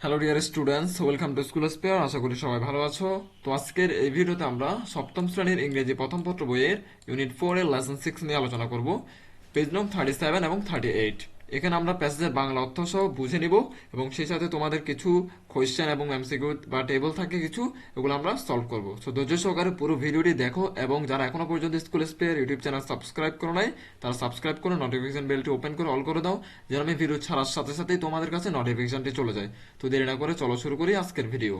Hello dear students welcome to school spare আশা করি সবাই ভালো আছো। তো আজকের এই ভিডিওতে আমরা সপ্তম শ্রেণির ইংরেজি প্রথম পত্র বইয়ের ইউনিট ফোর এর লেসন সিক্স নিয়ে আলোচনা করব। পেজ নং থার্টি সেভেন এবং থার্টি এইট এখানে আমরা প্যাসেজের বাংলা অর্থ সহ বুঝে নিব এবং সেই সাথে তোমাদের কিছু কোয়েশ্চেন এবং এমসিকিউ বা টেবল থাকে কিছু, এগুলো আমরা সলভ করব। সো ধৈর্য সহকারে পুরো ভিডিওটি দেখো এবং যারা এখনও পর্যন্ত School Spare YouTube channel subscribe করো নাই, তারা সাবস্ক্রাইব করে নোটিফিকেশন বেলটি ওপেন করে অল করে দাও, যেন আমি ভিডিও ছাড়ার সাথে সাথেই তোমাদের কাছে নোটিফিকেশনটি চলে যায়। তো দেরি না করে চলো শুরু করি আজকের video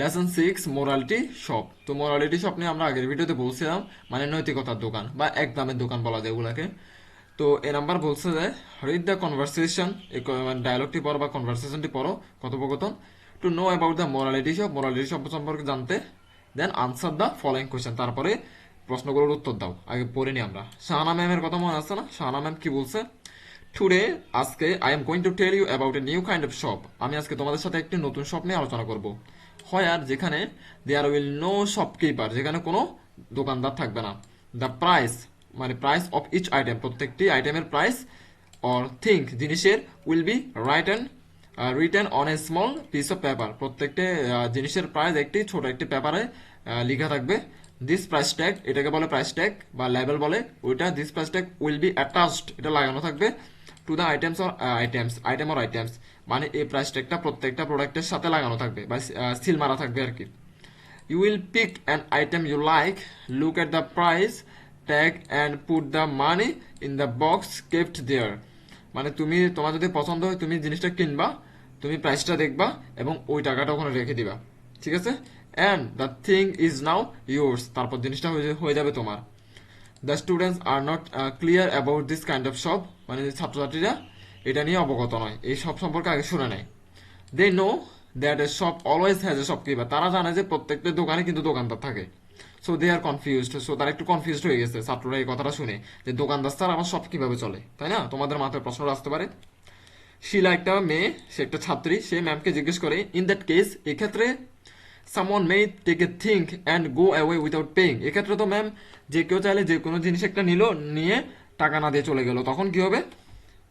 lesson six morality shop তো মোরালিটি শপ নিয়ে আমরা আগের ভিডিওতে বলছিলাম মানে নৈতিকতার দোকান বা এক দামের দোকান বলা যায় এগুলাকে। তো এ নাম্বার বলছে যে রিড দ্য কনভারসেশন ডায়লগটি পড়ো বা কনভারসেশনটি পড়ো, কথোপকথন to know about the morality shop morality shop সম্পর্কে জানতে then answer the following question তারপরে প্রশ্নগুলোর উত্তর দাও। আগে পড়ে নি আমরা। শাহানা ম্যামের কথা মনে আছে না? শাহানা ম্যাম কি বলছে? টুডে আজকে I am going to tell you about a new kind of shop আমি আজকে তোমাদের সাথে একটি নতুন শপ নিয়ে আলোচনা করব। হয়ার যেখানে দেয়ার উইল নো শপকিপার যেখানে কোনো দোকানদার থাকবে না। দ্য প্রাইস মানে প্রাইস অফ ইচ আইটেম প্রত্যেকটি আইটেমের প্রাইস অর থিঙ্ক জিনিসের will be written written on a small piece of paper প্রত্যেকটি জিনিসের প্রাইস একটি ছোট একটি পেপারে লেখা থাকবে। দিস প্রাইস ট্যাগ এটাকে বলে প্রাইস ট্যাগ বা লেবেল বলে, ওইটা this price tag will be attached এটা লাগানো থাকবে। To the items or items item or items মানে এই প্রাইস ট্যাগটা প্রত্যেকটা প্রোডাক্টের সাথে লাগানো থাকবে বা সিল মারা থাকবে আর কি। You will pick an item you like, look at the price tag and put the money in the box kept there. মানে তুমি তোমার যদি পছন্দ হয় তুমি জিনিসটা কিনবা তুমি প্রাইসটা দেখবা এবং ওই টাকাটা ওখানে রেখে দিবা। ঠিক আছে? And the thing is now yours তারপর জিনিসটা হয়ে যাবে তোমার। The students are not clear about this kind of shop মানে ছাত্রছাত্রীরা এটা নিয়ে অবগত নয়। এই সব সম্পর্কে আগে শুনে নেয়। They know that a shop always has a shopkeeper তারা জানে যে প্রত্যেকটা দোকানে কিন্তু দোকানদার থাকে। So they are confused so তারা একটু কনফিউজড হয়ে গেছে ছাত্ররা এই কথাটা শুনে যে দোকানদার স্যার আমার সব কীভাবে চলে? তাই না? তোমাদের মাথায় প্রশ্নটা আসতে পারে। শিলা একটা মেয়ে, সে একটা ছাত্রী। সে ম্যামকে জিজ্ঞেস করে ইন দ্যাট কেস এক্ষেত্রে someone may take a thing and go away without paying এক্ষেত্রে তো ম্যাম যে কেউ চাইলে যে কোনো জিনিস একটা নিল, নিয়ে টাকা না দিয়ে চলে গেল। তখন কি হবে?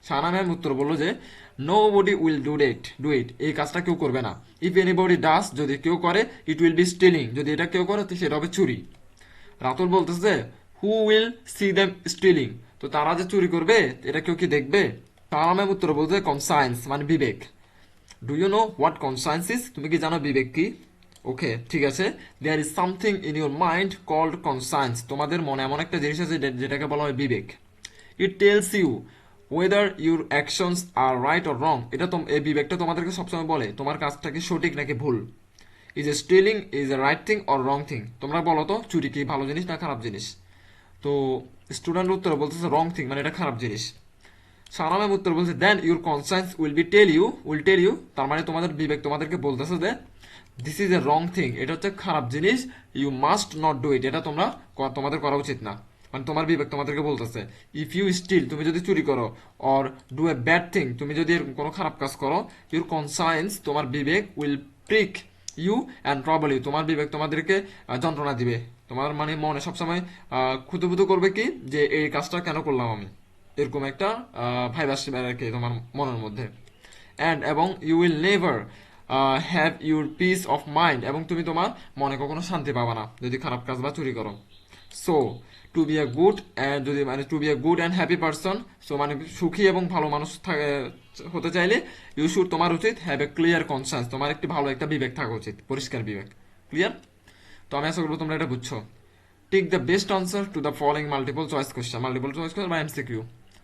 সানা ম্যাম উত্তর বলল যে nobody will do it do it এই কাজটা কেউ করবে না। ইফ এনিবডি ডাস যদি কেউ করে ইট উইল বি স্টিলিং যদি এটা কেউ করে, তো সেটা হবে চুরি। রাতুল বলতেছে who will see them stealing তো তারা যে চুরি করবে, এটা কেউ কি দেখবে? সানা ম্যাম উত্তর বলতে কনসায়েন্স মানে বিবেক। Do you know what conscience is তুমি কি জানো বিবেক কি? ওকে ঠিক আছে? There is something in your mind called conscience তোমাদের মনে এমন একটা জিনিস আছে যেটাকে বলা হয় বিবেক। It tells you whether your actions are right or wrong এটা তোম এই বিবেকটা তোমাদেরকে সবসময় বলে, তোমার কাজটা কি সঠিক নাকি ভুল? Is a stealing is a right thing or wrong thing তোমরা বলো তো, চুরি কি ভালো জিনিস না খারাপ জিনিস? তো স্টুডেন্ট উত্তর বলতেছে রং থিং মানে এটা খারাপ জিনিস। সারা ম্যাম উত্তর বলছে then your conscience will be tell you will tell you তার মানে তোমাদের বিবেক তোমাদেরকে বলতেছে যে this is a wrong thing এটা হচ্ছে খারাপ জিনিস। You must not do it এটা তোমরা তোমাদের করা উচিত না। মানে তোমার বিবেক তোমাদেরকে বলতেছে ইফ ইউ স্টিল তুমি যদি চুরি করো or do a bad thing তুমি যদি এরকম কোনো খারাপ কাজ করো ইউর কনসায়েন্স তোমার বিবেক will prick you and trouble you তোমার বিবেক তোমাদেরকে যন্ত্রণা দিবে। তোমার মানে মনে সবসময় খুতুপুতু করবে কি? যে এই কাজটা কেন করলাম আমি? এরকম একটা ভাইব আসবে আর কি তোমার মনের মধ্যে। অ্যান্ড এবং you will never have your peace of mind এবং তুমি তোমার মনে কখনো শান্তি পাবা না, যদি খারাপ কাজ বা চুরি করো। So to be a good যদি মানে to be a good and happy person so মানে সুখী এবং ভালো মানুষ হতে চাইলে ইউ শুড তোমার উচিত হ্যাভ এ ক্লিয়ার কনসায়েন্স তোমার একটি ভালো একটা বিবেক থাকা উচিত, পরিষ্কার বিবেক। ক্লিয়ার তো আমি আশা করব তোমরা এটা বুঝছ। Tick the best answer to the following multiple choice question multiple choice question বা এমসিকিউ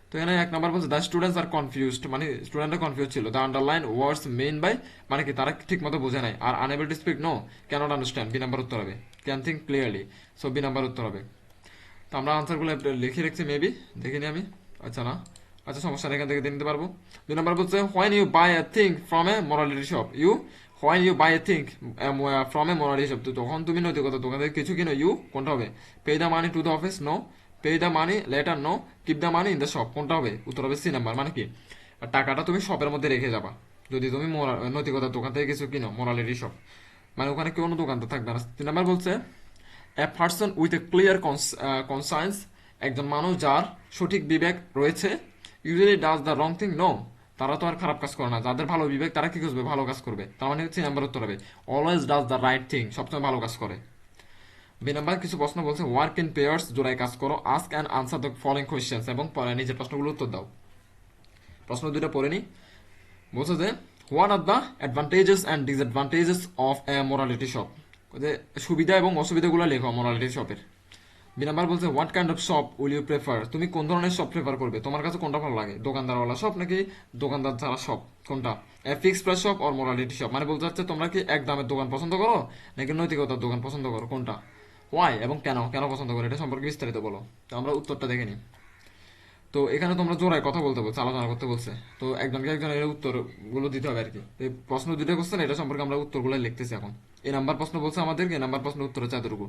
তো এখানে এক নাম্বার বলছে দ্য স্টুডেন্টস আর কনফিউজড মানে স্টুডেন্টরা কনফিউজ ছিল। The underline words mean by মানে কি, তারা ঠিক মতো বোঝে নাই। আর unable to speak no can't understand B number উত্তর হবে। Can think clearly so B number উত্তর হবে। তো আমরা আনসারগুলো লিখে রেখেছি মেবি দেখিনি আমি। আচ্ছা না। আচ্ছা সমস্যা এখান থেকে দিয়ে নিতে পারব। দুই নম্বর বলছে when you buy a thing from a morality shop you when you buy a thing from a morality shop তো তখন তুমি নৈতিকতা দোকান থেকে কিছু কিনো ইউ কোনটা হবে? Pay the money to the office no pay the money later no keep the money in the shop কোনটা হবে? উত্তর হবে সি নাম্বার মানে কি? টাকাটা তুমি শপের মধ্যে রেখে যাবা। যদি তুমি নৈতিকতার দোকান থেকে কিছু কিনো মোরালিটি শপ। মানে ওখানে কোনো দোকানদার থাকবে না। তিন নাম্বার বলছে A person with a clear uh, একজন মানুষ যার সঠিক বিবেক রয়েছে usually does the wrong thing no তারা তো আর খারাপ কাজ করে না। যাদের ভালো বিবেক তারা কি করবে ভালো কাজ করবে। তার মানে হচ্ছে নাম্বার উত্তর হবে always does the right thing সবসময় ভালো কাজ করে। বি নাম্বার কিছু প্রশ্ন বলছে ওয়ার্ক ইন পেয়ার্স জোড়ায় কাজ করো ask and answer the following questions এবং নিজের প্রশ্নগুলো উত্তর দাও। প্রশ্ন দুইটা পড়ে নি। বলছে যে what are the advantages and disadvantages of a morality shop যে, সুবিধা এবং অসুবিধাগুলো লেখো মোরালিটি শপের বি বলছে what kind of shop will you prefer তুমি কোন ধরনের শপ প্রেফার করবে? তোমার কাছে কোনটা ভালো লাগে? দোকানদারওয়ালা শপ নাকি দোকানদার ছাড়া শপ কোনটা? ফিক্স প্রাইস শপ আর মোরালিটি শপ মানে বলতে চাচ্ছে, তোমরা কি এক দামের দোকান পছন্দ করো নাকি নৈতিকতার দোকান পছন্দ করো? কোনটা? ওয়াই এবং কেন? কেন পছন্দ করে? এটা সম্পর্কে বিস্তারিত বলো। তো আমরা উত্তরটা দেখে নিই। তো এখানে তোমরা জোড়ায় কথা বলতে বলছে, আলোচনা করতে বলছে। তো একজনকে একজন এর উত্তরগুলো দিতে হবে আর কি এই প্রশ্ন দুটো কোশ্চেন এটা সম্পর্কে আমরা উত্তরগুলো লিখতেছি এখন। এই নাম্বার প্রশ্ন বলছে আমাদেরকে, এই নাম্বার প্রশ্ন উত্তর হচ্ছে এতটুকু।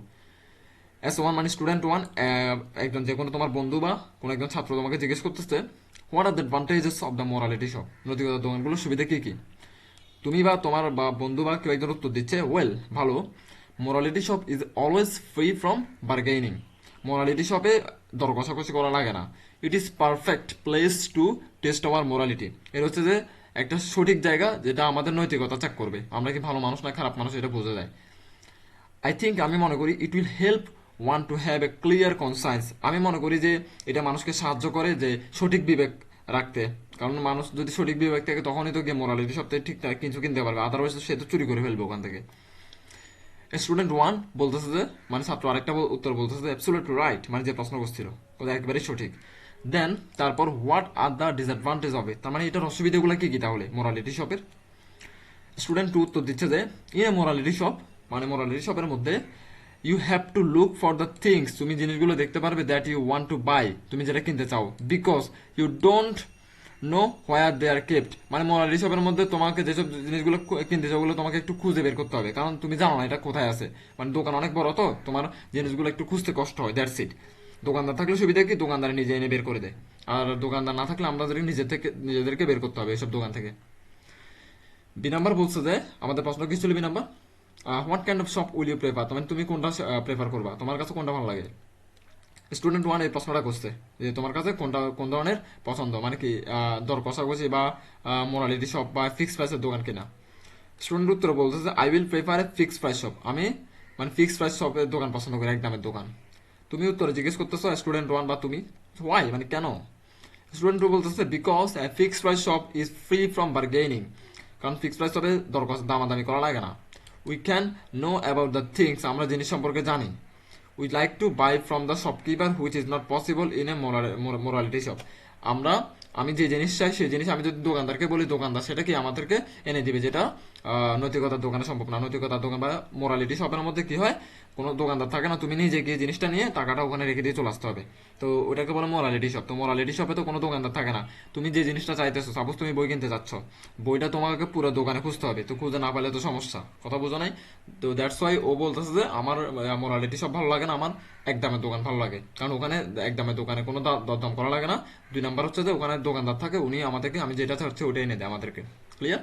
এস ওয়ান মানে স্টুডেন্ট ওয়ান একজন যে কোনো তোমার বন্ধু বা কোনো একজন ছাত্র তোমাকে জিজ্ঞেস করতেছে what are the advantages of the morality shop নৈতিকতা দোকানগুলোর সুবিধা কী কী? তুমি বা তোমার বা বন্ধু বা কেউ একজন উত্তর দিচ্ছে ওয়েল ভালো। Morality shop is always free from bargaining morality শপে দর কষাকষি করা লাগে না। It is perfect place to test our morality এর হচ্ছে যে, একটা সঠিক জায়গা যেটা আমাদের নৈতিকতা চেক করবে। আমরা কি ভালো মানুষ না খারাপ মানুষ, এটা বোঝা যায়। আই থিঙ্ক আমি মনে করি it will help one to have a clear conscience আমি মনে করি যে, এটা মানুষকে সাহায্য করে যে সঠিক বিবেক রাখতে। কারণ মানুষ যদি সঠিক বিবেক থাকে, তখনই তো গিয়ে মোরালিটি সপ্তাহে ঠিকঠাক কিছু কিনতে পারবে। আদারওয়াইজ সে তো চুরি করে ফেলবে ওখান থেকে। স্টুডেন্ট ওয়ান বলতেছে যে মানে ছাত্র আরেকটা উত্তর বলতেছে যে অ্যাবসোলিউট রাইট মানে যে প্রশ্ন করছিল ওটা একেবারেই সঠিক। দেন তারপর হোয়াট আর দ্য ডিসঅ্যাডভান্টেজ হবে তার মানে এটার অসুবিধাগুলো কি কি তাহলে? মোরালিটি শপের স্টুডেন্ট টু উত্তর দিচ্ছে যে, এ মোরালিটি শপ মানে মোরালিটি শপের মধ্যে you have to look for the things তুমি জিনিসগুলো দেখতে পারবে that you want to buy তুমি যেটা কিনতে চাও because you don't know where they are kept মানে মোরালিটি শপের মধ্যে তোমাকে যেসব জিনিসগুলো কিনতে ওগুলো তোমাকে একটু খুঁজে বের করতে হবে। কারণ তুমি জানো না এটা কোথায় আছে। মানে দোকান অনেক বড় তো, তোমার জিনিসগুলো একটু খুঁজতে কষ্ট হয় দ্যাটস ইট দোকানদার থাকলে সুবিধা কি? দোকানদার নিজে এনে বের করে দেয়। আর দোকানদার না থাকলে আমাদের নিজের থেকে নিজেদেরকে বের করতে হবে এসব দোকান থেকে। বি নাম্বার বলছে যে, আমাদের প্রশ্ন কি ছিল B number what kind of shop will you prefer মানে তুমি কোনটা প্রেফার করবা? তোমার কাছে কোনটা ভালো লাগে? স্টুডেন্ট ওয়ান এই প্রশ্নটা করছে যে তোমার কাছে কোনটা, কোন ধরনের পছন্দ? মানে কি দর কষাকষি বা মোরালিটি শপ বা ফিক্স প্রাইসের দোকান কিনা? স্টুডেন্ট উত্তর বলছে যে I will prefer a fix price shop আমি মানে ফিক্স প্রাইস শপের দোকান পছন্দ করি, এক দামের দোকান। তুমি উত্তরে জিজ্ঞেস করতেছো স্টুডেন্ট ওয়ান বা তুমি? ওয়াই মানে কেন? স্টুডেন্ট টু বলতেছে because a fix price shop is free from bargaining কারণ ফিক্স প্রাইস শপে দর দামাদামি করা লাগে না। We can know about the things আমরা জিনিস সম্পর্কে জানি। We like to buy from the shopkeeper which is not possible in a morality shop আমরা, আমি যে জিনিস চাই, সেই জিনিস আমি যদি দোকানদারকে বলি, দোকানদার সেটা কি আমাদেরকে এনে দিবে? যেটা নৈতিকতার দোকানে সম্ভব না। নৈতিকতার দোকান বা মোরালিটি শপের মধ্যে কি হয়? কোনো দোকানদার থাকে না, তুমি নিজে গিয়ে জিনিসটা নিয়ে টাকাটা ওখানে রেখে দিয়ে চলে আসতে হবে। তো ওটাকে বলে মোরালিটি শপ তো মোরালিটি শপে তো কোনো দোকানদার থাকে না। তুমি যে জিনিসটা চাইতেছো সাপোজ তুমি বই কিনতে যাচ্ছ। বইটা তোমাকে পুরো দোকানে খুঁজতে হবে। তো খুঁজে না পেলে তো সমস্যা। কথা বোঝো নাই? তো দ্যাটস ওয়াই ও বলতেছে যে আমার মোরালিটি শপ ভালো লাগে না, আমার এক দামের দোকান ভালো লাগে। কারণ ওখানে এক দামের দোকানে কোনো দরদাম করা লাগে না। দুই নাম্বার হচ্ছে যে ওখানে দোকানদার থাকে, উনি আমাদেরকে, আমি যেটা চাচ্ছি ওটাই এনে দেয় আমাদেরকে। ক্লিয়ার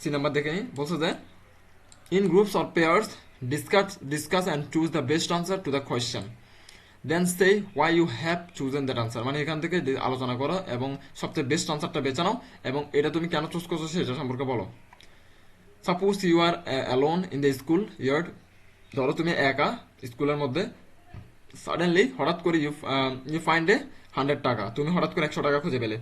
সি নাম্বার দেখে নিই। বলছে যে in groups or pairs discuss discuss and choose the best answer to the question then say why you have chosen that answer মানে এখান থেকে আলোচনা করো এবং সবচেয়ে বেস্ট আনসারটা বেছে নাও এবং এটা তুমি কেন চুজ করছ সেটা সম্পর্কে বলো। Suppose you are alone in the school yard ধরো তুমি একা স্কুলের মধ্যে। সাডেনলি হঠাৎ করে you you find a hundred টাকা। তুমি হঠাৎ করে একশো টাকা খুঁজে পেলে।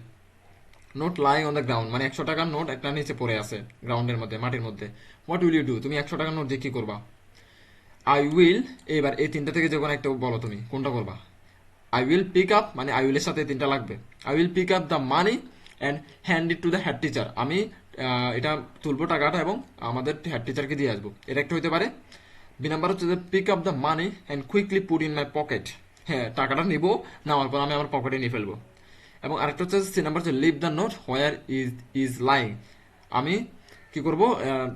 Note lie on the ground মানে একশো টাকার নোট একটা নিচে পড়ে আছে গ্রাউন্ডের মধ্যে, মাটির মধ্যে। হোয়াট উইল ইউ ডু তুমি একশো টাকার নোট দিয়ে কি করবা? আই উইল এবার এই তিনটা থেকে যে কোনো একটা বলো তুমি, কোনটা করবা? আই উইল পিক আপ মানে আই উইলের সাথে তিনটা লাগবে। I will pick up the money and hand it to the head teacher আমি এটা তুলবো টাকাটা এবং আমাদের হেড টিচারকে দিয়ে আসব। এটা একটা হইতে পারে। বি নাম্বার হচ্ছে যে pick up the money and quickly put in my pocket হ্যাঁ টাকাটা নিবো, নেওয়ার পর আমি আমার পকেটে নিয়ে ফেলব। এবং আরেকটা হচ্ছে সি নাম্বার হচ্ছে leave the note where is is lying আমি কি করব?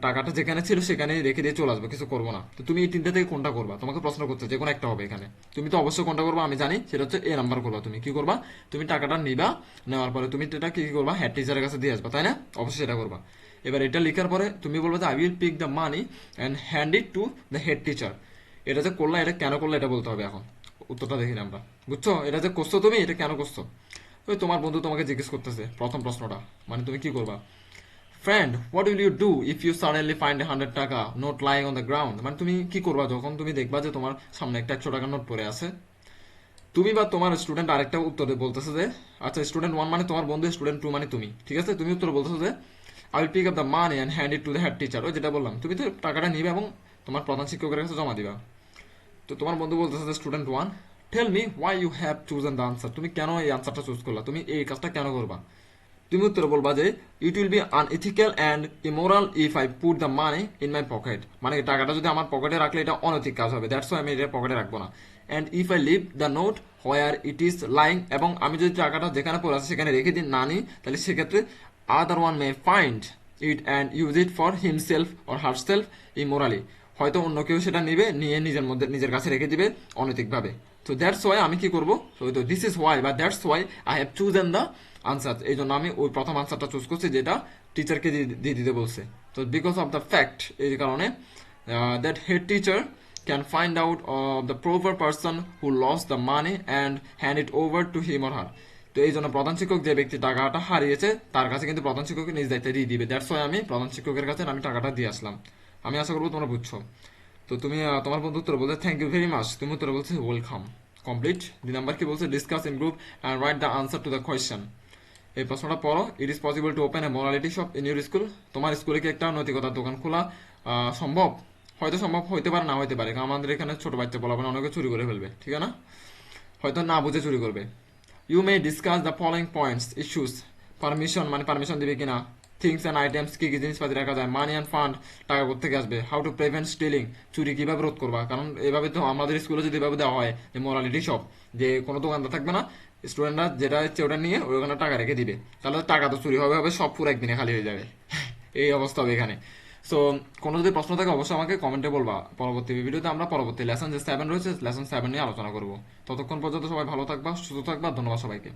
টাকাটা যেখানে ছিল সেখানে রেখে দিয়ে চলে আসব, কিছু করব না। তো তুমি এই তিনটা থেকে কোনটা করবা? তোমাকে প্রশ্ন করতে যে কোনো একটা হবে এখানে। তুমি তো অবশ্যই কোনটা করবা? আমি জানি, সেটা হচ্ছে এ নাম্বার করবা তুমি। কি করবা? তুমি টাকাটা নিবা, নেওয়ার পরে তুমি এটা কি করবা? হেড টিচারের কাছে দিয়ে আসবা, তাই না? অবশ্যই এটা করবা। এবার এটা লেখার পরে তুমি বলবে যে I will pick the money and hand it to the head teacher এটা যে করলা, এটা কেন করলা, এটা বলতে হবে এখন। উত্তরটা দেখি আমরা। বুঝছ? এটা যে করছ তুমি, এটা কেন করছ? ওই তোমার বন্ধু তোমাকে জিজ্ঞেস করতেছে, প্রথম প্রশ্নটা। মানে তুমি কি করবা? Friend what will you do if you suddenly find hundred টাকা note lying on the ground মানে তুমি কি করবা যখন তুমি দেখবা যে তোমার সামনে একটা একশো টাকার নোট পড়ে আছে? তুমি বা তোমার স্টুডেন্ট আরেকটা উত্তরে বলতেছে যে আচ্ছা স্টুডেন্ট ওয়ান মানে তোমার বন্ধু স্টুডেন্ট টু মানে তুমি। ঠিক আছে? তুমি উত্তরে বলতেছো যে I will pick up the money and hand it to the head teacher ওই যেটা বললাম, তুমি তো টাকাটা নিবে এবং তোমার প্রধান শিক্ষকের কাছে জমা দিবা। তো তোমার বন্ধু বলতেছে যে student one tell me why you have chosen the answer তুমি কেন এই আনসারটা চুজ করলা? তুমি এই কাজটা কেন করবা? তুমি উত্তর বলবা যে it will be unethical and immoral if I put the money in my pocket মানে টাকাটা যদি আমার পকেটে রাখলে এটা অনৈতিক কাজ হবে। দ্যাটস আমি এটা পকেটে রাখব না। And if I leave the note where it is lying এবং আমি যদি টাকাটা যেখানে পড়ে আছে সেখানে রেখে দিন না নিই, তাহলে সেক্ষেত্রে other one may find it and use it for himself or herself immorally হয়তো অন্য কেউ সেটা নিবে, নিয়ে নিজের মধ্যে, নিজের কাছে রেখে দিবে অনৈতিকভাবে। তো দ্যাটস ওয়াই আমি কি করব? তো দিস ইজ ওয়াই বা that's why I have chosen the answer এই জন্য আমি ওই প্রথম আনসারটা চুজ করছি, যেটা টিচারকে দিয়ে দিতে বলছে। তো বিকজ অফ দ্য ফ্যাক্ট এই কারণে that head teacher can find out the proper person who lost the money and hand it over to him or her তো এই জন্য প্রধান শিক্ষক যে ব্যক্তি টাকাটা হারিয়েছে, তার কাছে কিন্তু প্রধান শিক্ষককে নিজ দায়িত্বে দিয়ে দিবে। দ্যাটস ওয়াই আমি প্রধান শিক্ষকের কাছে আমি টাকাটা দিয়ে আসলাম। আমি আশা করব তোমরা বুঝছ। তো তুমি তোমার বন্ধু উত্তর বলছে থ্যাংক ইউ ভেরি মাচ তুমি উত্তর বলছে ওয়েলকাম কমপ্লিট দুই নাম্বার কি বলছে? Discuss in group and write the answer to the question এই প্রশ্নটা পড়ো। It is possible to open a morality shop in your school তোমার স্কুলে কি একটা নৈতিকতার দোকান খোলা সম্ভব? হয়তো সম্ভব, হইতে পারে, না হইতে পারে, কারণ আমাদের এখানে ছোট বাচ্চা বলা অনেকে চুরি করে ফেলবে, ঠিক না? হয়তো না বুঝে চুরি করবে। You may discuss the following points issues permission মানে পারমিশন দিবে কিনা? থিংস অ্যান্ড আইটেমস কি কি জিনিসপাতি রাখা যায়? মানি অ্যান্ড ফান্ড টাকা কোথেকে আসবে? হাউ টু প্রিভেন্ট স্টিলিং, চুরি কীভাবে রোধ করবা? কারণ এভাবে তো আমাদের স্কুলে যদি এভাবে দেওয়া হয়, যে মোরালিটি শপ যে কোনো দোকানদার থাকবে না স্টুডেন্টরা যেটা ইচ্ছে ওটা নিয়ে ওখানে টাকা রেখে দিবে। তাহলে টাকা তো চুরি হবে হবে সব পুরো একদিনে খালি হয়ে যাবে। এই অবস্থা হবে এখানে। সো কোনো যদি প্রশ্ন থাকে, অবশ্যই আমাকে কমেন্টে বলবা। পরবর্তী ভিডিওতে আমরা পরবর্তী লেসন যে সেভেন রয়েছে লেসন সেভেন নিয়ে আলোচনা করব। ততক্ষণ পর্যন্ত সবাই ভালো থাকবা, সুস্থ থাকবা, ধন্যবাদ সবাইকে।